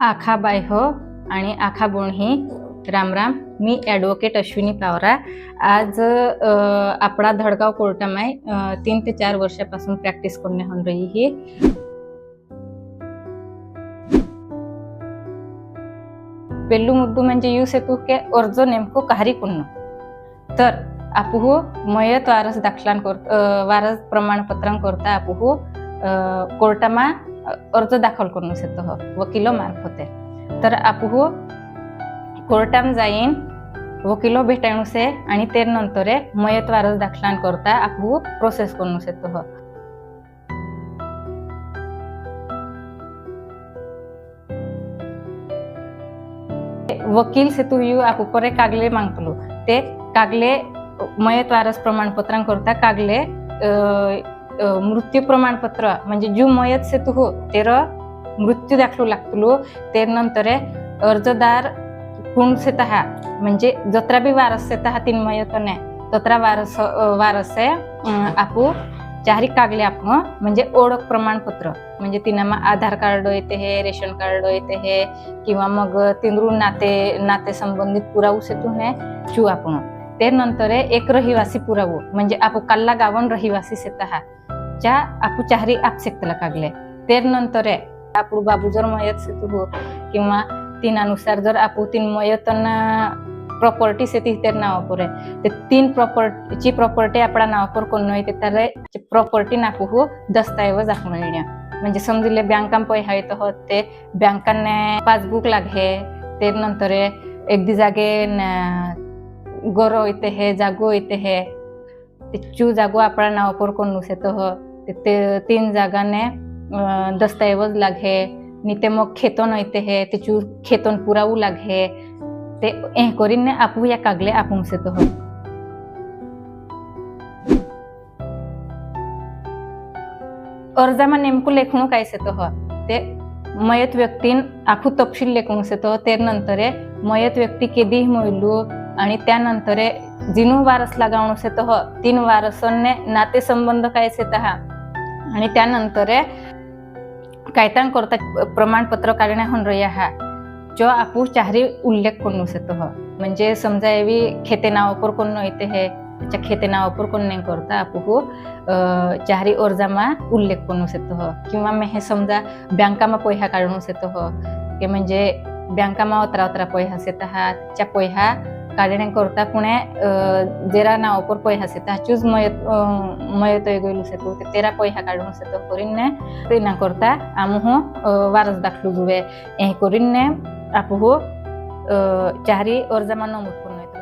आखा बाय हो आणि आखा बोण ही. राम राम. मी ॲडव्होकेट अश्विनी पावरा. आज आपला धडगाव कोर्टामाय तीन ते चार वर्षापासून प्रॅक्टिस करणे होऊन रही ही. पेल्लू मुद्दू म्हणजे यू सेतू के अर्ज नेमको कहारी कुन्न तर आपुह मयत वारस దక్షలాన్ కోర్త వారస్ ప్రమాణపత్రం కోర్త అప్పుహు कोर्टामा अर्ज दाखल करून शकतो हो वकिलो मार्फते। तर आपुह कोर्टाम जाईन वकिलो भेटाणू से आणि ते नंतर मयत वारस दाखलान करता आपुह प्रोसेस करून शकतो हो वकील सेतू यू आप कागले मागतो ते कागले मयत वारस प्रमाणपत्रांकरता कागले मृत्यू प्रमाणपत्र म्हणजे जो मयत सेतू हो तेर मृत्यू दाखलू लागतलो ते नंतर अर्जदार कोण सेत हा म्हणजे जत्रा बी वारस सेत हा तीन मयत ने तत्रा वारस वारस आहे आपू चारी कागले आपण म्हणजे ओळख प्रमाणपत्र म्हणजे तिनामा आधार कार्ड येते हे रेशन कार्ड येते हे किंवा मग तिंद्रू नाते नाते संबंधित पुरावू सेतून ने चू आपण ते नंतर एक रहिवासी पुरावू म्हणजे आपू कल्ला गावन रहिवासी सेत च्या आपू चारी आपसेक्तला कागले. ते नंतर आपू बाबू जर मयत सेतू हो किंवा तीनानुसार जर आपू तीन मयतना प्रॉपर्टी से ती तेर नावापर आहे ते तीन प्रॉपर्टीची प्रॉपर्टी आपला नावापर कोण नाही ते त्याला प्रॉपर्टी नापू हो दस्तावेज आपण येण्या. म्हणजे समजिले बँकां पै येत होत ते बँकांना पासबुक लागे ते नंतर एक दी जागे न- गोरो येते हे जागो येते हे ते चू जागो आपला नावापर कोण नुसेत हो ते- ते तीन जागाने दस्तऐवज दस्तावेज लागे नि ते मग खेतोन येते हे ते चू खेतोन पुरावू लागे ते हे करीन आपू या कागले आपण सेतो हो अर्जामा नेमकू लेखणू काय सेतो हो ते मयत व्यक्तीन आखू तपशील लेखणू सेतो ते नंतर मयत व्यक्ती केदी मोयलू आणि त्यानंतर जिनू वारस लागावणू सेतो हो तीन वारसांने नाते संबंध काय सेत हा. आणि त्यानंतर कायतान करता प्रमाणपत्र काढण्या होऊन रया हा जो आपू चारी उल्लेख करून येतो हो. म्हणजे समजा एवी खेते नावापर कोण येते हे त्याच्या खेते नावापर कोण नाही करता आपू चारी अर्जामा उल्लेख करून येतो हो. किंवा मे हे समजा बँकामा पैहा काढणू येतो हो की म्हणजे बँकामा अतरा अतरा पैहा सेत हा त्या पैसा काढण्या करता कुणे जेरा नावापर पैसा सेत हा चूज मयत अं, मयत गयलू सेतो ते तेरा पैसा काढून सेतो करीन ते ना करता आमू वारस दाखलू जुवे. हे करीन आपू चारी अर्जामा नमूद करून येतो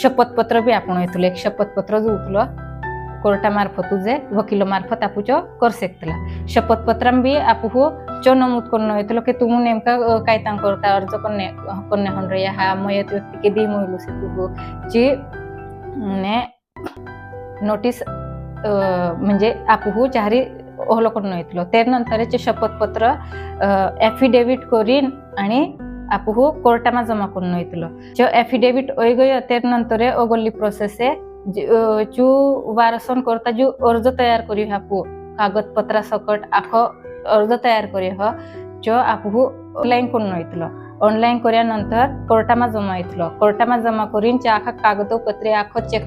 शपथपत्र बी आपण येतलो एक शपथपत्र जो उतलो कोर्टामार्फत जे वकिलो मार्फत आपूचो कर सेकतला शपथपत्रां बी आपू चो नमूद करून येतलो की तुमू नेमका अ, काय तांग करता अर्ज करणे करणे होन रही हा मयत व्यक्ती केदी मोयलू से तू जी ने नोटीस अ, म्हणजे आपू चारी ओहलो करून येतलो ते नंतरचे शपथपत्र एफिडेविट करीन आणि आपू कोर्टामा जमा करून येतलो जो एफिडेविट ओयगय ते नंतर ओगोल्ली प्रोसेस चू वारसन करता जो अर्ज तयार करी हापू कागदपत्रा सकट आखो अर्ज तयार करी ह जो आपू ऑनलाईन करून येतलो ऑनलाईन कर्यानंतर कोर्टामा जमा येतलो कोर्टामा जमा करून च्या आखा कागदपत्रे आखो चेक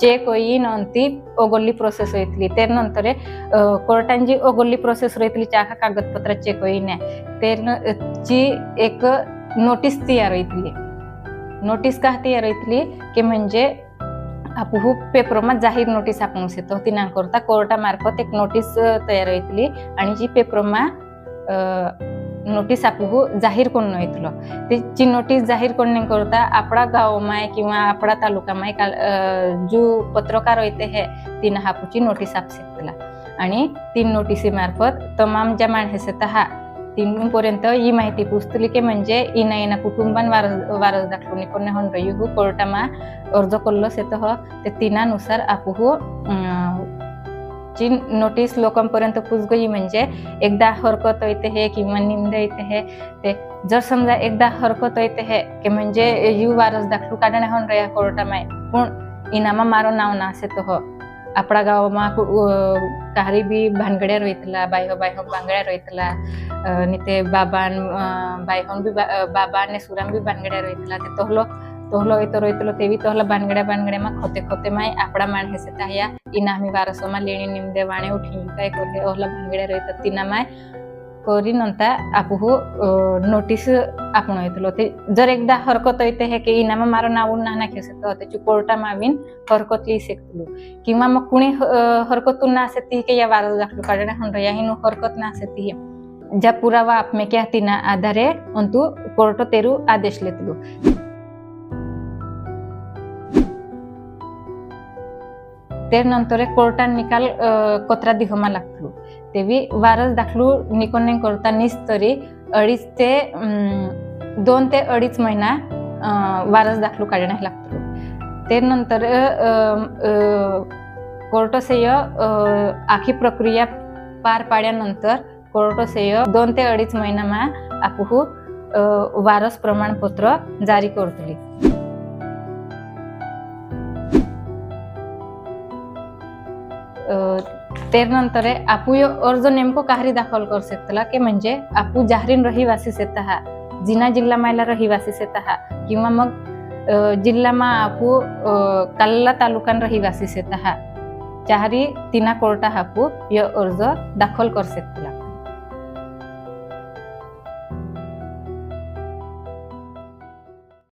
चेक होईन ती ओगोल्ली प्रोसेस येतली ते नंतर जी ओगोल्ली प्रोसेस रयतली च्या आखा कागदपत्रा चेक होईन ते ची एक नोटीस तयार होईतली नोटीस का तयार होईतली की म्हणजे आपू पेपरमा जाहीर नोटीस आपण येतो ती ना करता कोर्टामार्फत एक नोटीस तयार होईतली आणि जी पेपरमा नोटीस आपू जाहीर करून येतलो. तीची नोटीस जाहीर करणे करता आपला गाव माय किंवा आपला तालुका माय जो पत्रकार होते हे तिनं हापूची नोटीस आप शकतला आणि ती नोटीसी मार्फत तमाम ज्या माणसे हा ತಿಂಗಳಂಪರ್ಯಂತ ಈ ಮಾಹಿತಿ ಪುಸ್ತಲಿಕೆ ಮಂಜೆ ಇನ್ನ कुटुंबान वार वारस ವಾರಸ್ ದಾಖಲು ಕೊನೆ ಹೊಂಡ್ರ कोर्टामा अर्ज ಅರ್ಜ सेत ते तिनानुसार ಆಪುಹು जी नोटीस लोकांपर्यंत पुजगोई म्हणजे एकदा हरकत येते हे किंवा निंद येते हे ते जर समजा एकदा हरकत येते हे की म्हणजे यू वारस दाखलू काढणे हन रया कोर्टामाय. पण इनामा मारो नाव ना असे तो हो આપણા ગામમાં કારી બી ભાનગડિયા રોઈતલા બાઈહો બાઈહો ભાંગડ્યા રોઈતલા ને તે બાબાન બાઈહોન બી બાબા ને સુરામ બી ભાનગડિયા રોઈતલા તે તોહલો તોહલો એ તો રોઈતલો તેવી તોહલો ભાનગડ્યા ભાનગડ્યામાં ખોતે ખોતેમાં આપણા માણસે તાહ્યા ઇનામી વારસોમાં લેણી નિમદે વાણે ઉઠી ગયું કાંઈ કોલે ઓહલા ભાનગડ્યા રોઈતા તિનામાં करी नंतर नोटीस आपण येतलो ते जर एकदा हरकत येते हे की इनामा मारो नावून ना नाखी तर त्याची कोर्टा मावीन हरकत ली शकतलो किंवा मग कुणी हरकत हरकतून ना असेती की या वारस दाखलो कारण हंड या हिनु हरकत ना असेती ज्या पुरावा आपमेक्या तिना आधारे अंतु कोर्ट तेरू आदेश लेतलो त्यानंतर कोर्टान निकाल कोत्रा दिघमा लागतलो तेवी वारस दाखलू निकोने नाही करता निस तरी अडीच ते दोन ते अडीच महिना वारस दाखलू काढण्यास लागतो. त्यानंतर कोर्टसेय आखी प्रक्रिया पार पाड्यानंतर कोर्टसेय दोन ते अडीच महिनामा आपू वारस प्रमाणपत्र जारी करतली त्यानंतर आपू यो अर्ज नेमकं काहरी दाखल करू शकतला की म्हणजे आपू जाहरीन रहिवासी सेत हा जिना जिल्हामायला रहिवासी सेत हा किंवा मग जिल्हामा आपू काल्ला तालुकान रहिवासी सेत हा चारी तिना कोर्टा हापू य अर्ज दाखल करू शकतो